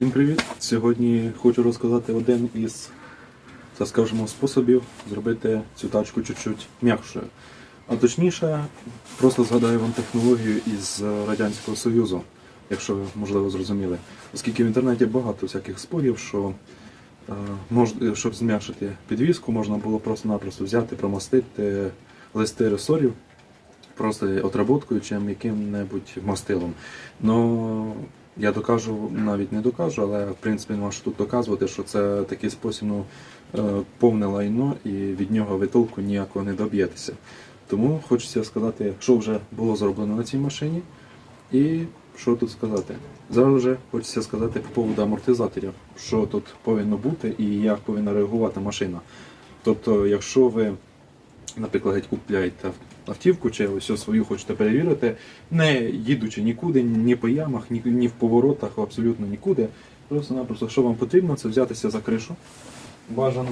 Всім привіт! Сьогодні хочу розказати один із, так скажемо, способів зробити цю тачку чуть-чуть м'якшою. А точніше, просто згадаю вам технологію із Радянського Союзу, якщо ви можливо зрозуміли. Оскільки в інтернеті багато всяких спорів, що е, щоб зм'якшити підвіску, можна було просто-напросто взяти, промастити листи ресорів просто отработкою чи яким-небудь мастилом. Ну, я докажу, навіть не докажу, але в принципі не можу тут доказувати, що це такий спосіб ну, е, повне лайно і від нього ви толку ніякого не доб'єтеся. Тому хочеться сказати, що вже було зроблено на цій машині і що тут сказати. Зараз вже хочеться сказати по поводу амортизаторів, що тут повинно бути і як повинна реагувати машина. Тобто, якщо ви наприклад, купляєте автівку чи ось свою хочете перевірити, не їдучи нікуди, ні по ямах, ні, ні в поворотах, абсолютно нікуди. Просто-напросто, що вам потрібно, це взятися за кришу бажано.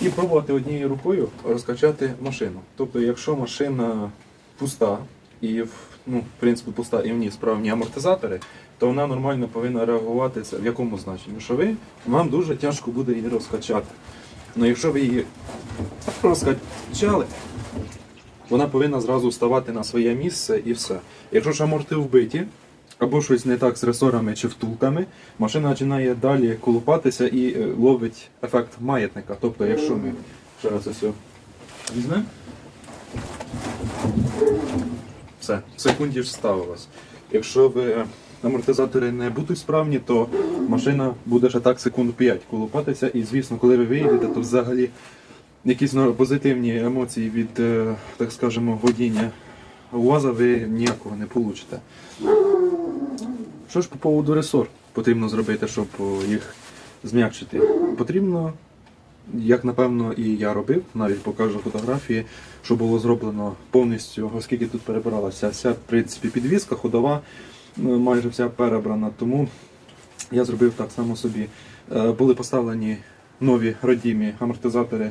І пробувати однією рукою розкачати машину. Тобто, якщо машина пуста і ну, в принципі пуста і в ній справні амортизатори, то вона нормально повинна реагувати в якому значенні? Що ви вам дуже тяжко буде її розкачати. Ну якщо ви її розкачали, вона повинна зразу вставати на своє місце і все. Якщо аморти вбиті, або щось не так з ресорами чи втулками, машина починає далі колупатися і е, ловить ефект маятника. Тобто, якщо ми ще раз ось візьмемо, все, в секунді ж ставилось. Якщо ви амортизатори не будуть справні, то машина буде ще так секунд 5 колупатися. І звісно, коли ви виїдете, то взагалі якісь ну, позитивні емоції від, е, так скажемо, водіння УАЗа ви ніякого не получите. Що ж по поводу ресор потрібно зробити, щоб їх зм'якшити? Потрібно, як напевно і я робив, навіть покажу фотографії, що було зроблено повністю, оскільки тут перебиралася вся в принципі підвізка, ходова, ну, майже вся перебрана. Тому я зробив так само собі. Е, Були поставлені нові родімі амортизатори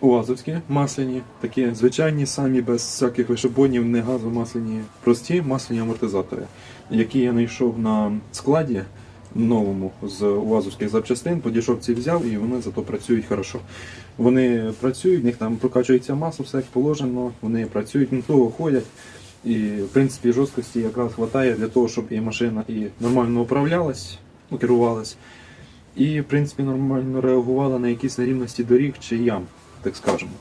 УАЗовські, масляні, такі звичайні, самі без всяких вишибонів, не газомасляні, прості масляні амортизатори, які я знайшов на складі новому з УАЗовських запчастин, по дешевці взяв і вони зато працюють хорошо. Вони працюють, в них там прокачується маса, все як положено, вони працюють, ну того ходять. І в принципі жорсткості якраз вистачає для того, щоб і машина і нормально управлялась, ну, керувалась, і в принципі нормально реагувала на якісь нерівності доріг чи ям, так скажемо.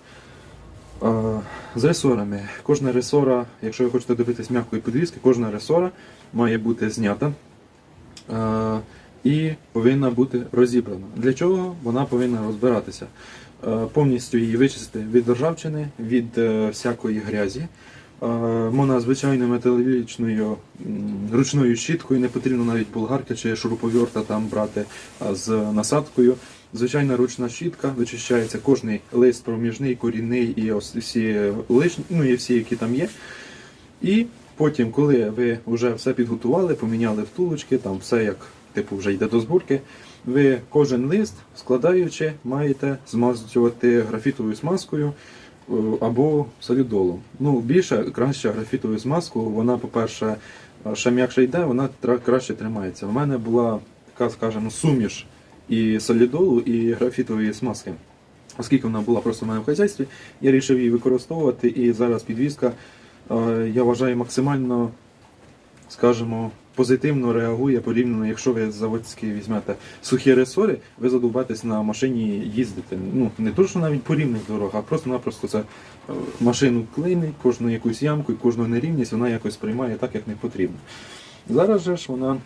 З ресорами. Кожна ресора, якщо ви хочете добитись м'якої підвіски, кожна ресора має бути знята і повинна бути розібрана. Для чого вона повинна розбиратися? Повністю її вичистити від ржавчини, від е, всякої грязі. Можна звичайною металічною ручною щіткою, не потрібно навіть болгарки чи шуруповерта там брати з насадкою. Звичайна ручна щітка, вичищається кожний лист проміжний, корінний і всі лишні, ну і всі, які там є. І потім, коли ви вже все підготували, поміняли втулочки, там все як типу вже йде до зборки, ви кожен лист, складаючи, маєте змазувати графітовою смазкою е, або солідолом. Ну, більше краще графітовою смазкою, вона, по-перше, ще м'якше йде, вона краще тримається. У мене була така, скажімо, суміш і солідолу, і графітової смазки. Оскільки вона була просто в мене в хазяйстві, я вирішив її використовувати, і зараз підвізка, е, я вважаю, максимально, скажімо, позитивно реагує порівняно, якщо ви заводські візьмете сухі ресори, ви задовбаєтесь на машині їздити. Ну, не то, що навіть по рівних дорогах, а просто-напросто це е, машину клинить, кожну якусь ямку і кожну нерівність вона якось приймає так, як не потрібно. Зараз же ж вона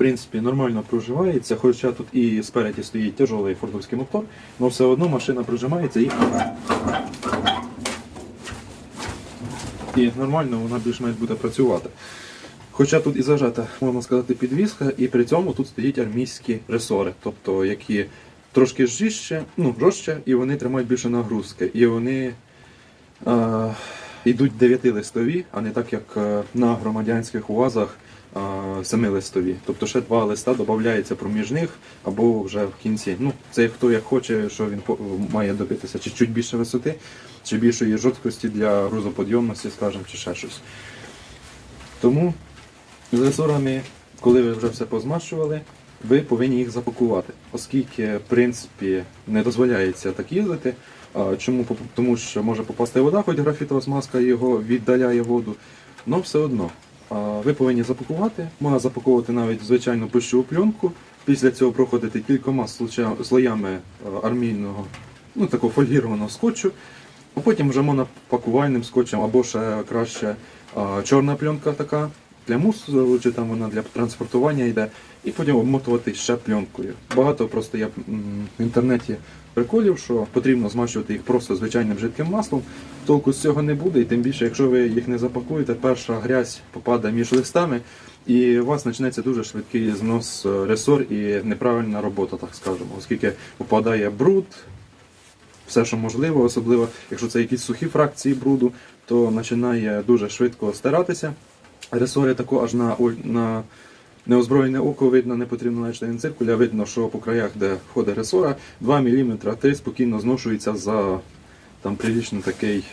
принципі, нормально проживається, хоча тут і спереді стоїть тяжелий фордовський мотор, але все одно машина прожимається і, і нормально вона більш-менш буде працювати. Хоча тут і зажата, можна сказати, підвіска, і при цьому тут стоять армійські ресори, тобто які трошки жорстче, ну, жорстче, і вони тримають більше нагрузки. І вони е, йдуть дев'ятилистові, а не так, як е, на громадянських УАЗах семилистові. Тобто ще два листа додається проміжних або вже в кінці. Ну, це хто як хоче, що він має добитися, чи чуть більше висоти, чи більшої жорсткості для грузоподйомності, скажімо, чи ще щось. Тому з ресорами коли ви вже все позмащували, ви повинні їх запакувати, оскільки, в принципі, не дозволяється так їздити. Чому? Тому що може попасти вода, хоч графітова змазка його віддаляє воду, але все одно. Ви повинні запакувати, можна запаковувати навіть звичайну пищову пленку, після цього проходити кількома слоями армійного, ну такого фольгірованого скотчу, а потім вже можна пакувальним скотчем або ще краще чорна пленка така для мусору, чи там вона для транспортування йде, і потім обмотувати ще пленкою. Багато просто я в інтернеті приколів, що потрібно змащувати їх просто звичайним жидким маслом. Толку з цього не буде, і тим більше, якщо ви їх не запакуєте, перша грязь попаде між листами, і у вас почнеться дуже швидкий знос е, ресор і неправильна робота, так скажемо, оскільки попадає бруд, все, що можливо, особливо якщо це якісь сухі фракції бруду, то починає дуже швидко стиратися. Ресори тако аж на, на неозброєне око видно, не потрібно навіть циркуля, видно, що по краях, де входить ресора, 2 мм 3 спокійно зношується за там прилічно такий,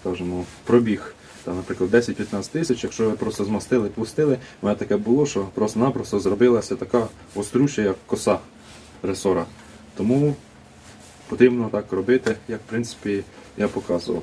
скажімо, пробіг. Там, наприклад, 10-15 тисяч, якщо ви просто змастили, пустили, у мене таке було, що просто-напросто зробилася така оструща, як коса ресора. Тому потрібно так робити, як в принципі я показував.